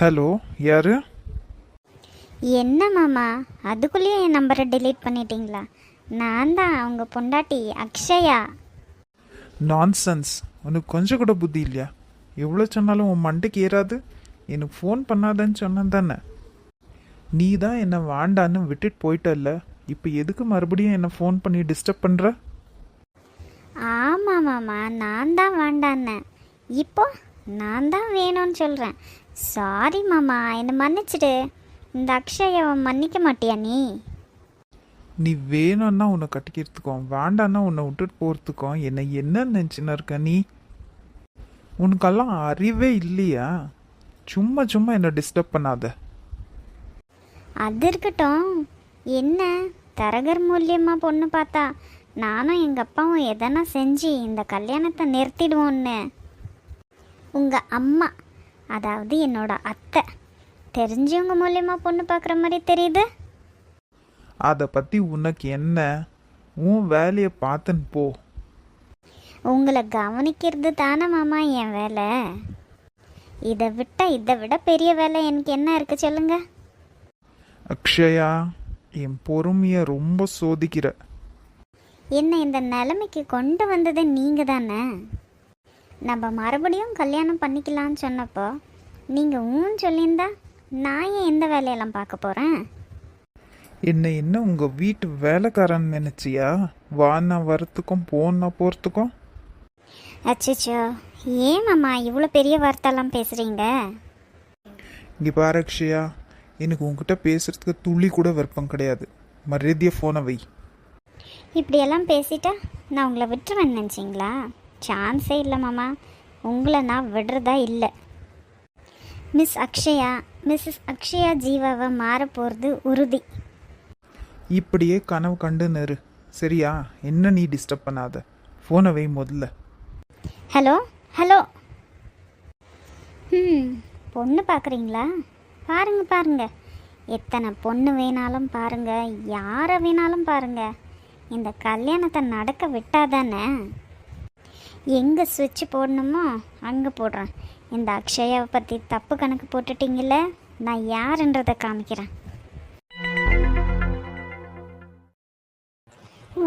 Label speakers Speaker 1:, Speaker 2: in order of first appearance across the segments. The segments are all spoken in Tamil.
Speaker 1: ஹலோ யாரு?
Speaker 2: என்ன மாமா? அதுக்குள்ளேயே என் நம்பரை delete பண்ணிட்டீங்களா? நான் தான் அவங்க பொண்டாட்டி அக்ஷயா.
Speaker 1: நான்சென்ஸ் உனக்கு கொஞ்சம் கூட புத்தி இல்லையா? எவ்வளோ சொன்னாலும் உன் மண்டைக்கு ஏறாது. எனக்கு ஃபோன் பண்ணாதன்னு சொன்னேன் தானே. நீ தான் என்னை வாண்டான்னு விட்டுட்டு போயிட்டல்ல. இப்போ எதுக்கு மறுபடியும் என்னை ஃபோன் பண்ணி டிஸ்டர்ப் பண்ணுற
Speaker 2: ஆமாம் மாமா நான் தான் வேண்டான்னேன். இப்போ? நான் தான் வேணும்னு சொல்கிறேன் சாரி மாமா. என்னை மன்னிச்சிடு. இந்த அக்ஷயாவை மன்னிக்க மாட்டியா நீ?
Speaker 1: நீ வேணும்னா உன்னை கட்டிக்கிறதுக்கும் வேண்டான்னா உன்னை விட்டுட்டு போகிறதுக்கும் என்னை என்ன நினச்சின்னு இருக்க நீ? உனக்கெல்லாம் அறிவே இல்லையா? சும்மா சும்மா என்னை டிஸ்டர்ப் பண்ணாத.
Speaker 2: அது இருக்கட்டும். என்ன? தரகர் மூலியமாக பொண்ணு பார்த்தா நானும் எங்கள் அப்பாவும் எதனா செஞ்சு இந்த கல்யாணத்தை நிறுத்திடுவோன்னு உங்கள் அம்மா அதாவது என்னோட அத்தை தெரிஞ்சவங்க மூலியமா பொண்ணு பார்க்குற மாதிரி தெரியுது?
Speaker 1: அதை பற்றி உனக்கு என்ன? உன் வேலையை பார்த்துன்னு போ.
Speaker 2: உங்களை கவனிக்கிறது தானே மாமா என் வேலை. இதை விட்ட இதை விட பெரிய வேலை எனக்கு என்ன இருக்கு சொல்லுங்க.
Speaker 1: அக்ஷயா என் பொறுமையை ரொம்ப சோதிக்கிற.
Speaker 2: என்ன இந்த நிலைமைக்கு கொண்டு வந்தது நீங்க தானே நம்ம மறுபடியும் கல்யாணம் பண்ணிக்கலாம்னு சொன்னப்போ நீங்கள் ஊன்னு சொல்லியிருந்தா நான் ஏன் எந்த வேலையெல்லாம் பார்க்க போகிறேன்
Speaker 1: என்னை என்ன உங்கள் வீட்டு வேலைக்காரன் நினச்சியா? வானா வரத்துக்கும் போனா போகிறதுக்கும்
Speaker 2: அச்சச்சோ ஏன் மாமா இவ்வளோ பெரிய வார்த்தைலாம் பேசுகிறீங்க
Speaker 1: இங்கே பாரு அக்ஷயா எனக்கு உங்ககிட்ட பேசுறதுக்கு துளி கூட விருப்பம் கிடையாது. மரியாதையை ஃபோனை வை.
Speaker 2: இப்படியெல்லாம் பேசிட்டா நான் உங்களை விட்டுருவேன்னு நினச்சிங்களா? சான்ஸே இல்லை மாமா. உங்களை நான் விடுறதா இல்லை. மிஸ் அக்ஷயா மிஸ்ஸஸ் அக்ஷயா ஜீவாவை மாற போகிறது உறுதி.
Speaker 1: இப்படியே கனவு கண்டு நிறு. சரியா? என்ன நீ டிஸ்டர்ப் பண்ணாத? ஃபோனை வை முதல்ல.
Speaker 2: Hello hello. ம் பொண்ணு பார்க்குறீங்களா? பாருங்க பாருங்க. எத்தனை பொண்ணு வேணாலும் பாருங்க. யாரை வேணாலும் பாருங்க. இந்த கல்யாணத்தை நடக்க விட்டாதானே? எங்கே சுவிட்ச் போடணுமோ அங்கே போடுறேன். இந்த அக்ஷயாவை பற்றி தப்பு கணக்கு போட்டுட்டிங்கள நான் யாருன்றதை காமிக்கிறேன்.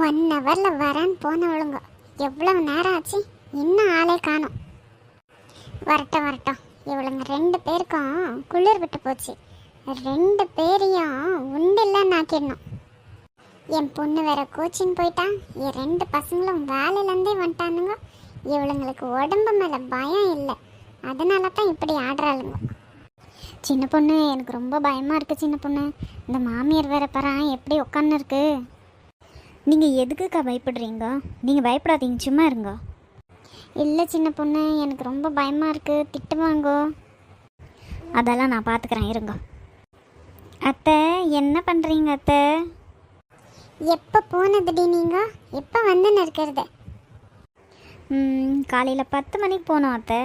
Speaker 3: ஒன் ஹவரில் வரேன்னு போனவளுங்க. எவ்வளோ நேரம் ஆச்சு? இன்னும் ஆளே காணும். வரட்டும் வரட்டும். இவளுங்க ரெண்டு பேருக்கும் குளிர் விட்டு போச்சு. ரெண்டு பேரையும் உண்டில்லன்னு நாக்கிடணும். என் பொண்ணு வேற கோச்சிங் போயிட்டான் என் ரெண்டு பசங்களும் வேலையிலேருந்தே வந்துட்டானுங்க. இவளுங்களுக்கு உடம்பு மேலே பயம் இல்லை. அதனால தான் இப்படி ஆடுறாளுங்க.
Speaker 2: சின்ன பொண்ணு எனக்கு ரொம்ப பயமாக இருக்குது சின்ன பொண்ணு. இந்த மாமியார் வேற பரான் எப்படி உட்காந்துருக்கு நீங்கள் எதுக்குக்கா பயப்படுறீங்க? நீங்கள் பயப்படாதீங்க சும்மா இருங்க. இல்லை சின்ன பொண்ணு எனக்கு ரொம்ப பயமாக இருக்குது திட்டுவாங்கோ. அதெல்லாம் நான் பார்த்துக்குறேன் இருங்க. அத்தை என்ன பண்ணுறீங்க அத்தை?
Speaker 3: எப்போ போனதுடி நீங்கள் எப்போ வந்துன்னு இருக்கிறது?
Speaker 2: காலையில் பத்து மணிக்கு போனோம் அத்தை.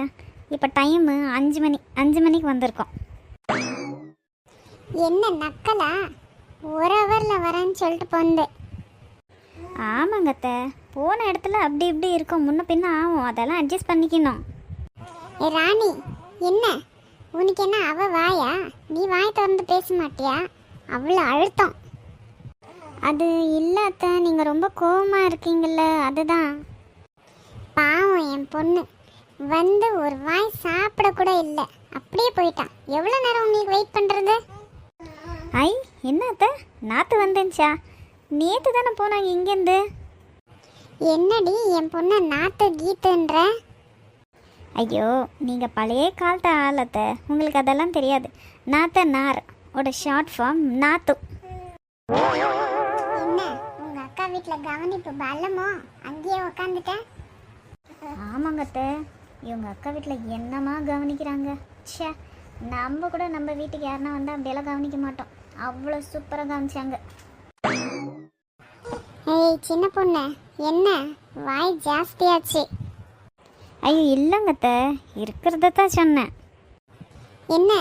Speaker 2: இப்போ டைமு அஞ்சு மணி அஞ்சு மணிக்கு வந்திருக்கோம்.
Speaker 3: என்ன நக்கலா? ஒரு ஹவரில் வரேன்னு சொல்லிட்டு போந்தேன்
Speaker 2: ஆமாங்க அத்தை. போன இடத்துல அப்படி இப்படி இருக்கும். முன்ன பின்ன ஆகும். அதெல்லாம் அட்ஜஸ்ட் பண்ணிக்கணும்.
Speaker 3: ஏ ராணி என்ன? உனக்கு என்ன அவ வாயா? நீ வாய் திறந்து பேச மாட்டியா? அவ்வளோ அழுத்தம்.
Speaker 2: அது இல்லை அத்தை. நீங்கள் ரொம்ப கோவமாக இருக்கீங்கல்ல. அதுதான்.
Speaker 3: பாவம் என் பொண்ணு. வந்து ஒரு வாய் சாப்பிட கூட இல்லை. அப்படியே போயிட்டான். எவ்வளோ நேரம் உங்களுக்கு வெயிட் பண்ணுறது
Speaker 2: ஐ என்ன அத்தை? நாற்று வந்துச்சா நேற்று தானே போனாங்க இங்கேருந்து.
Speaker 3: என்னடி என் பொண்ணை நாத்து கீத்துன்ற?
Speaker 2: ஐயோ நீங்கள் பழைய காலத்து ஆள் அத்தை. உங்களுக்கு அதெல்லாம் தெரியாது. நாத்த நார். ஓட ஷார்ட் ஃபார்ம் நாத்து.
Speaker 3: என்ன உங்கள் அக்கா வீட்டில் கவனிப்பு பலமோ? அங்கேயே உக்காந்துட்டேன்.
Speaker 2: ஆமாங்க அத்தை இவங்க அக்கா வீட்டில் என்னமா கவனிக்கிறாங்க? ச்சே நம்ம கூட நம்ம வீட்டுக்கு யாருன்னா வந்தால் அப்படியெல்லாம் கவனிக்க மாட்டோம். அவ்வளோ சூப்பராக கவனிச்சாங்க
Speaker 3: ஏய் சின்ன பொண்ணு என்ன? வாய் ஜாஸ்தியாச்சு.
Speaker 2: ஐயோ இல்லைங்க அத்தை இருக்கிறத தான் சொன்னேன்.
Speaker 3: என்ன?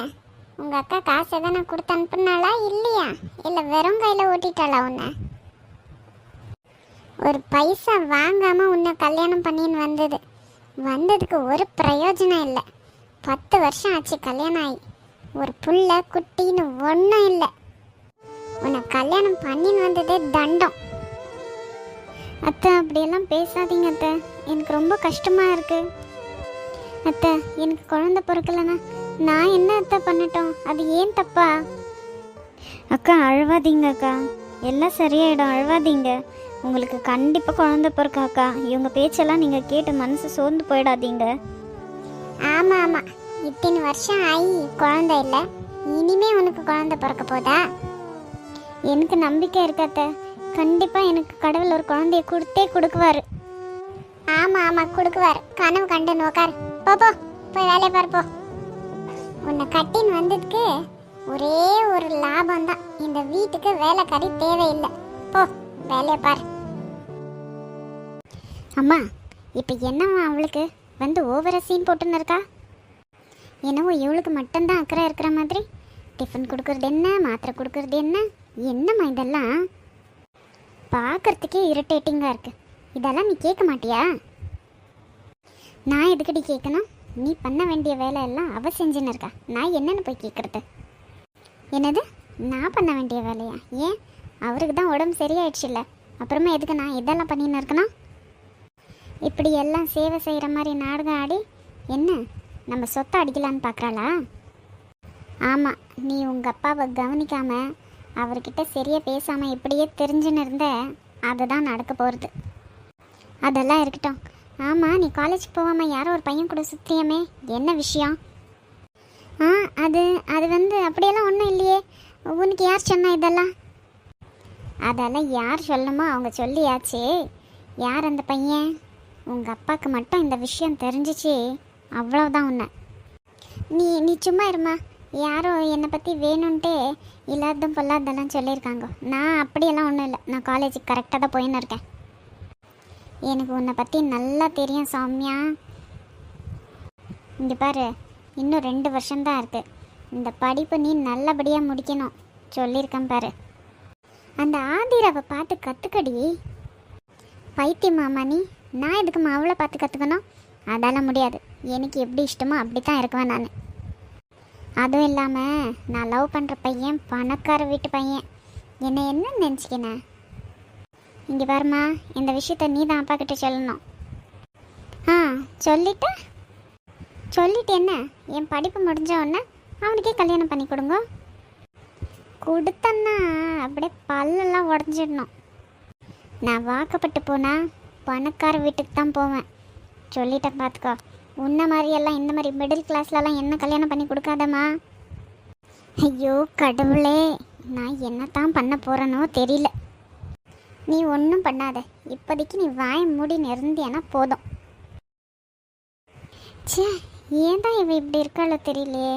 Speaker 3: உங்க அக்கா காசு எதனா கொடுத்து அனுப்புனாளா இல்லையா? இல்ல வெறும் கையில ஓட்டிட்டாளா உன்னை? ஒரு பைசா வாங்காமல் உன்னை கல்யாணம் பண்ணின்னு வந்தது. வந்ததுக்கு ஒரு பிரயோஜனம் இல்லை. பத்து வருஷம் ஆச்சு கல்யாணம் ஆகி. ஒரு புள்ள குட்டின்னு ஒன்றும் இல்லை. உன்னை கல்யாணம் பண்ணின்னு வந்ததே தண்டம்.
Speaker 2: அத்தை அப்படியெல்லாம் பேசாதீங்க அத்தை. எனக்கு ரொம்ப கஷ்டமாக இருக்கு. அத்தை எனக்கு குழந்தை பிறக்கலனா நான் என்ன அத்தை பண்ணட்டும்? அது ஏன் தப்பா? அக்கா அழுவாதீங்க அக்கா. எல்லாம் சரியாயிடும் அழுவாதீங்க. உங்களுக்கு கண்டிப்பாக குழந்தை பிறக்கா அக்கா இவங்க பேச்செல்லாம் நீங்கள் கேட்டு மனசு சோர்ந்து போயிடாதீங்க.
Speaker 3: ஆமாம் ஆமாம் இத்தனை வருஷம் ஆகி குழந்தை இல்லை. இனிமே உனக்கு குழந்தை பிறக்க போதா?
Speaker 2: எனக்கு நம்பிக்கை இருக்கு அத்தை. கண்டிப்பாக எனக்கு கடவுள் ஒரு குழந்தைய கொடுத்தே கொடுக்குவாரு.
Speaker 3: ஆமாம் ஆமாம் கொடுக்குவார். கனவு கண்டு நோக்கார். போ போ. போய் வேலையை பாரு போ. உன்னை கட்டின்னு வந்ததுக்கு ஒரே ஒரு லாபம் தான் இந்த வீட்டுக்கு வேலைக்காரி தேவையில்லை. போ. வேலையை பாரு.
Speaker 2: அம்மா இப்போ என்னவா அவளுக்கு? வந்து ஓவராக சீன் போட்டுன்னு இருக்கா? என்னவோ இவளுக்கு மட்டும்தான் அக்கறை இருக்கிற மாதிரி. டிஃபன் கொடுக்கறது என்ன மாத்திரை கொடுக்கறது என்ன? என்னம்மா இதெல்லாம்? பார்க்கறதுக்கே இரிட்டேட்டிங்காக இருக்குது இதெல்லாம் நீ கேட்க மாட்டியா? நான் எதுக்கடி கேட்கணும்? நீ பண்ண வேண்டிய வேலை எல்லாம் அவ செஞ்சுன்னு இருக்கா. நான் என்னென்னு போய் கேட்குறது? என்னது? நான் பண்ண வேண்டிய வேலையா? ஏன்? அவருக்கு தான் உடம்பு சரியாயிடுச்சுல்ல. அப்புறமா எதுக்கு நான் இதெல்லாம் பண்ணின்னு இருக்கணும்? இப்படி எல்லாம் சேவை செய்கிற மாதிரி நாடகம் ஆடி என்ன? நம்ம சொத்தை அடிக்கலான்னு பார்க்குறாளா ஆமாம் நீ உங்கள் அப்பாவை கவனிக்காமல் அவர்கிட்ட சரியாக பேசாமல் இப்படியே தெரிஞ்சுன்னு இருந்த அதுதான் நடக்க போகிறது அதெல்லாம் இருக்கட்டும். ஆமாம் நீ காலேஜ் போகாமல் யாரோ ஒரு பையன் கூட சுற்றியமே என்ன விஷயம்? ஆ அது அது வந்து அப்படியெல்லாம் ஒன்றும் இல்லையே. உனக்கு யார் சொன்னா இதெல்லாம்? அதெல்லாம் யார் சொல்லணுமோ அவங்க சொல்லியாச்சு. யார் அந்த பையன்? உங்கள் அப்பாவுக்கு மட்டும் இந்த விஷயம் தெரிஞ்சிச்சு. அவ்வளோதான் உன்னை. நீ நீ சும்மா இருமா. யாரும் என்னை பற்றி வேணும்ன்ட்டு இல்லாததும் பொல்லாததெல்லாம் சொல்லியிருக்காங்க. நான் அப்படியெல்லாம் ஒன்றும் இல்லை. நான் காலேஜுக்கு கரெக்டாக தான் போயின்னு இருக்கேன். எனக்கு உன்னை பற்றி நல்லா தெரியும் சாமியா. இங்கே பாரு இன்னும் ரெண்டு வருஷம்தான் இருக்குது இந்த படிப்பு நீ நல்லபடியாக முடிக்கணும். சொல்லியிருக்கேன் பாரு. அந்த ஆதிராவை பார்த்து கற்றுக்கடி பைத்தியமாமா நீ நான் எதுக்குமா அவளை பார்த்து கற்றுக்கணும் அதால் முடியாது. எனக்கு எப்படி இஷ்டமோ அப்படி தான் இருக்குவேன் நான். அதுவும் இல்லாமல் நான் லவ் பண்ணுற பையன் பணக்கார வீட்டு பையன். என்னை என்ன நினச்சிக்கினேன் இங்கே பாருமா இந்த விஷயத்த நீ தான் அப்பா கிட்ட சொல்லணும். ஆ சொல்லிட்டு? சொல்லிட்டு என்ன? என் படிப்பு முடிஞ்ச உடனே அவனுக்கே கல்யாணம் பண்ணி கொடுங்க. கொடுத்தன்னா அப்படியே பல்லெல்லாம் உடஞ்சிடணும். நான் வாக்கப்பட்டு போனால் பணக்கார வீட்டுக்கு தான் போவேன். சொல்லிட்டேன் பார்த்துக்கோ உன்ன மாதிரியெல்லாம் இந்த மாதிரி மிடில் கிளாஸ்லலாம் என்ன கல்யாணம் பண்ணி கொடுக்காதம்மா? ஐயோ கடவுளே. நான் என்னத்தான் பண்ண போகிறேனோ தெரியல. நீ ஒன்றும் பண்ணாத. இப்போதைக்கு நீ வாய மூடி நிறந்தியனா போதும். ச்சே ஏன் தான் இவ இப்படி இருக்காளோ தெரியலையே.